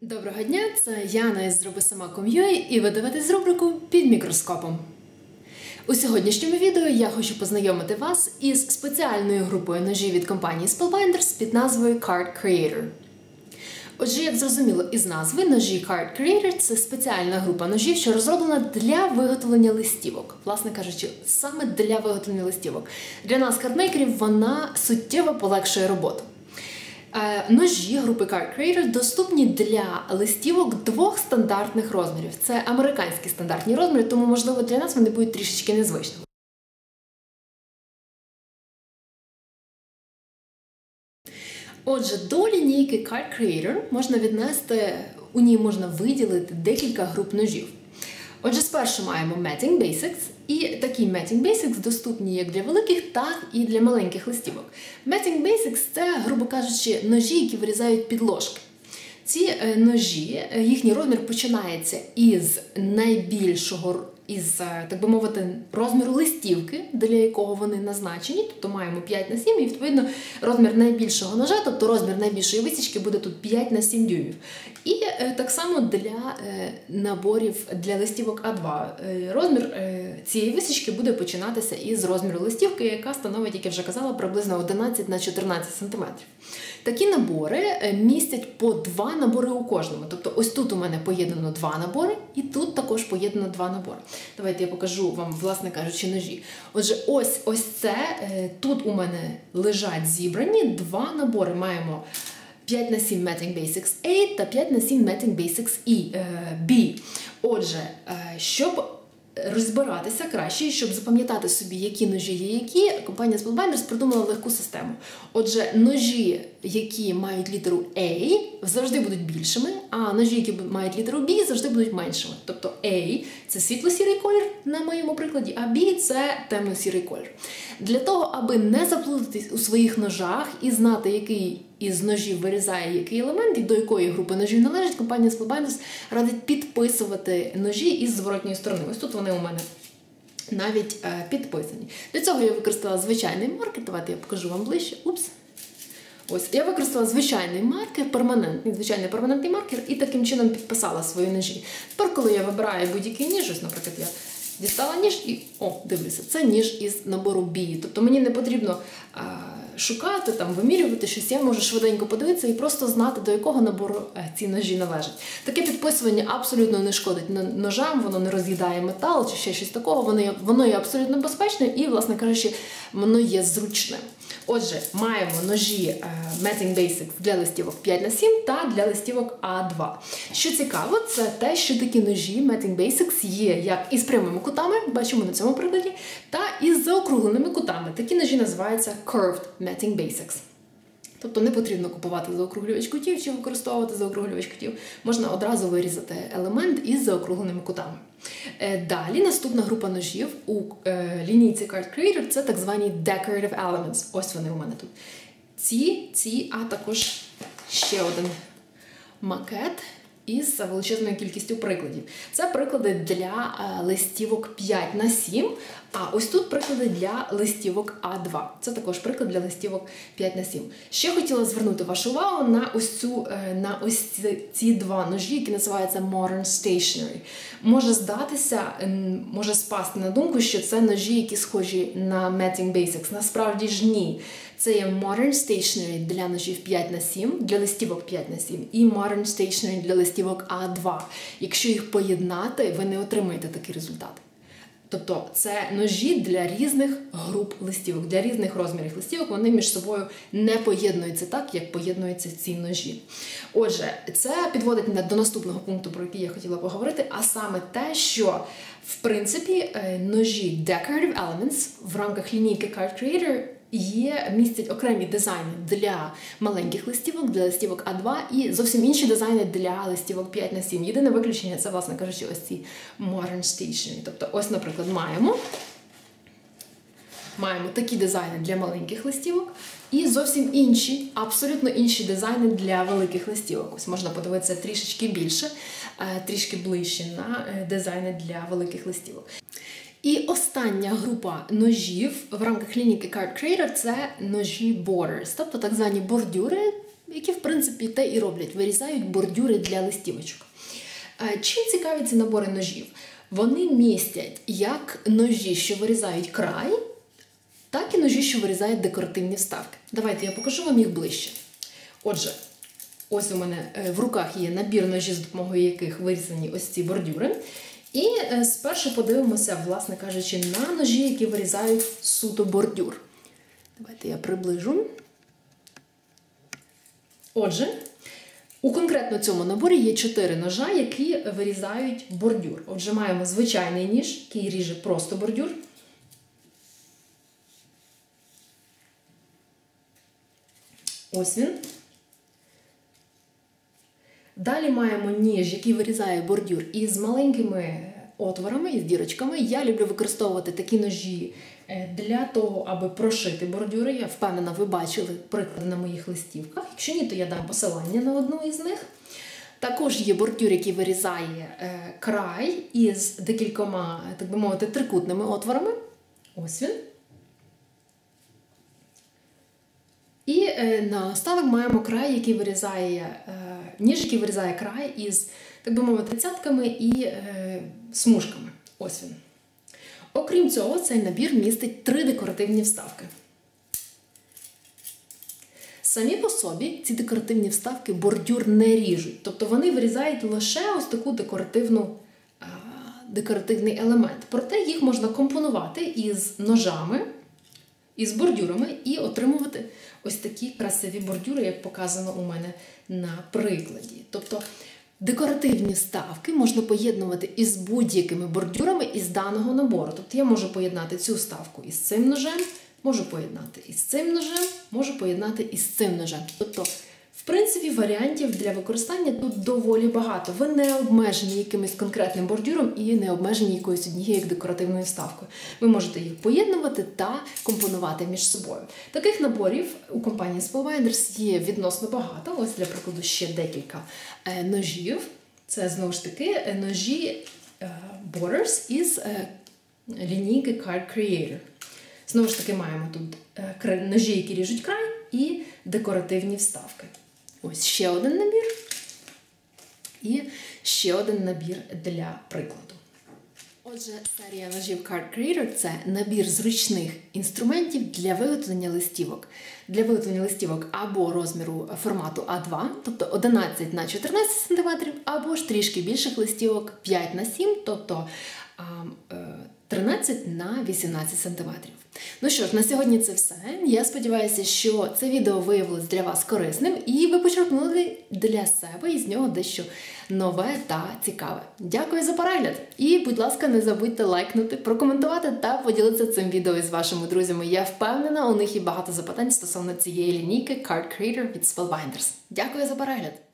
Доброго дня, це Яна із зробисама.com.ua і ви дивитесь рубрику під мікроскопом. У сьогоднішньому відео я хочу познайомити вас із спеціальною групою ножів від компанії Spellbinders під назвою Card Creator. Отже, як зрозуміло із назви, ножі Card Creator це спеціальна група ножів, що розроблена для виготовлення листівок. Власне кажучи, саме для виготовлення листівок. Для нас, картмейкерів, вона суттєво полегшує роботу. Е, ножі групи Card Creator доступні для листівок двох стандартних розмірів. Це американські стандартні розміри, тому, можливо, для нас вони будуть трішечки незвичними. Отже, до лінійки Card Creator можна віднести, у ній можна виділити декілька груп ножів. Отже, спершу маємо Matting Basics, і такі Matting Basics доступні як для великих, так і для маленьких листівок. Matting Basics це, грубо кажучи, ножі, які вирізають підложки. Ці е, ножі, е, їхній розмір починається із найбільшого із, е, так би мовити, розміру листівки, для якого вони назначені, тобто маємо 5 на 7, і відповідно розмір найбільшого ножа, тобто розмір найбільшої висічки буде тут 5 на 7 дюймів. І е, так само для е, наборів для листівок А2. Е, розмір цієї висічки буде починатися із розміру листівки, яка становить, як я вже казала, приблизно 11 на 14 см. Такі набори містять по два набори у кожному. Тобто, ось тут у мене поєднано два набори, і тут також поєднано два набори. Давайте я покажу вам, власне кажучи, ножі. Отже, ось ось це тут у мене лежать зібрані два набори. Маємо 5 на 7 Matting Basics A та 5 на 7 Matting Basics E, е, B. Отже, щоб розбиратися краще, щоб запам'ятати собі, які ножі є які, компанія Spellbinders придумала легку систему. Отже, ножі, які мають літеру A, завжди будуть більшими, а ножі, які мають літеру B, завжди будуть меншими. Тобто A це світло-сірий колір на моєму прикладі, а B це темно-сірий колір. Для того, аби не заплутатись у своїх ножах і знати, який із ножів вирізає який елемент і до якої групи ножів належить, компанія Spellbinders радить підписувати ножі із зворотньої сторони. Ось тут вони у мене навіть е, підписані. Для цього я використала звичайний маркер. Давайте я покажу вам ближче. Упс. Ось, я використала звичайний маркер, перманентний, звичайний перманентний маркер, і таким чином підписала свої ножі. Тепер, коли я вибираю будь-який ніж, ось, наприклад, я дістала ніж і о, дивися, це ніж із набору бії. Тобто мені не потрібно шукати, там, вимірювати щось, я можу швиденько подивитися і просто знати, до якого набору е, ці ножі належать. Таке підписування абсолютно не шкодить ножам, воно не роз'їдає метал чи ще щось такого. Воно є, воно є абсолютно безпечним і, власне кажучи, воно є зручним. Отже, маємо ножі е, Matting Basics для листівок 5 на 7 та для листівок А2. Що цікаво, це те, що такі ножі Matting Basics є як із прямими кутами, бачимо на цьому прикладі, та із заокругленими кутами. Такі ножі називаються Curved Matting Basics. Тобто не потрібно купувати заокруглювач кутів чи використовувати заокруглювач кутів. Можна одразу вирізати елемент із заокругленими кутами. Е, далі наступна група ножів у е, лінійці Card Creator це так звані Decorative Elements. Ось вони у мене тут. Ці, ці, а також ще один макет із величезною кількістю прикладів. Це приклади для е, листівок 5 на 7, а ось тут приклади для листівок А2. Це також приклад для листівок 5 на 7. Ще хотіла звернути вашу увагу на ось цю е, на ось ці, два ножі, які називаються Modern Stationery. Може здатися, може спасти на думку, що це ножі, які схожі на Matting Basics. Насправді ж ні. Це є Modern Stationery для ножів 5 на 7, для листівок 5 на 7 і Modern Stationery для листівок А2. Якщо їх поєднати, ви не отримаєте такий результат. Тобто це ножі для різних груп листівок, для різних розмірів листівок, вони між собою не поєднуються так, як поєднуються ці ножі. Отже, це підводить до наступного пункту, про який я хотіла поговорити, а саме те, що в принципі е, ножі Decorative Elements в рамках лінійки Card Creator є містять окремі дизайни для маленьких листівок, для листівок А2 і зовсім інші дизайни для листівок 5 на 7. Єдине виключення це, власне кажучи, ось ці Modern Stationery. Тобто, ось, наприклад, маємо. Маємо такі дизайни для маленьких листівок і зовсім інші, абсолютно інші дизайни для великих листівок. Ось можна подивитися трішечки більше, е, трішки ближче на е, дизайни для великих листівок. І остання група ножів в рамках клініки Card Creator це ножі Borders, тобто так звані бордюри. які, в принципі, те і роблять, вирізають бордюри для листівочок. Е, чим цікаві ці набори ножів? Вони містять як ножі, що вирізають край, так і ножі, що вирізають декоративні вставки. Давайте я покажу вам їх ближче. Отже, ось у мене е, в руках є набір ножів, з допомогою яких вирізані ось ці бордюри. І е, спершу подивимося, власне кажучи, на ножі, які вирізають суто бордюр. Давайте я приближу. Отже, у конкретно цьому наборі є чотири ножа, які вирізають бордюр. Отже, маємо звичайний ніж, який ріже просто бордюр. Ось він. Далі маємо ніж, який вирізає бордюр із маленькими отворами, із дірочками. Я люблю використовувати такі ножі е, для того, аби прошити бордюри. Я впевнена, ви бачили приклади на моїх листівках. Якщо ні, то я дам посилання на одну із них. Також є бордюр, який вирізає е, край із декількома, так би мовити, трикутними отворами. Ось він. І е, наостанок маємо край, який вирізає, е, ніж, який вирізає край із, так би мовити, цятками і е, смужками. Ось він. Окрім цього, цей набір містить три декоративні вставки. Самі по собі ці декоративні вставки бордюр не ріжуть. Тобто вони вирізають лише ось таку декоративну, декоративний елемент. Проте їх можна компонувати із ножами, із бордюрами і отримувати ось такі красиві бордюри, як показано у мене на прикладі. Тобто декоративні ставки можна поєднувати із будь-якими бордюрами із даного набору. Тобто я можу поєднати цю ставку із цим ножем, можу поєднати із цим ножем, можу поєднати із цим ножем. Тобто, принципі, варіантів для використання тут доволі багато. Ви не обмежені якимось конкретним бордюром і не обмежені якоюсь однією декоративною вставкою. Ви можете їх поєднувати та компонувати між собою. Таких наборів у компанії Spellbinders є відносно багато. Ось, для прикладу, ще декілька е, ножів. Це знову ж таки е, ножі е, Borders із лінійки Card Creator. Знову ж таки, маємо тут ножі, які ріжуть край, і декоративні вставки. Ось ще один набір. І ще один набір для прикладу. Отже, серія ножів Card Creator це набір зручних інструментів для виготовлення листівок. Для виготовлення листівок або розміру формату А2, тобто 11 на 14 см, або ж трішки більших листівок 5 на 7 тобто 13 на 18 см. Ну що ж, на сьогодні це все. Я сподіваюся, що це відео виявилось для вас корисним, і ви почерпнули для себе із нього дещо нове та цікаве. Дякую за перегляд! І, будь ласка, не забудьте лайкнути, прокоментувати та поділитися цим відео із вашими друзями. Я впевнена, у них є багато запитань стосовно цієї лінійки Card Creator від Spellbinders. Дякую за перегляд!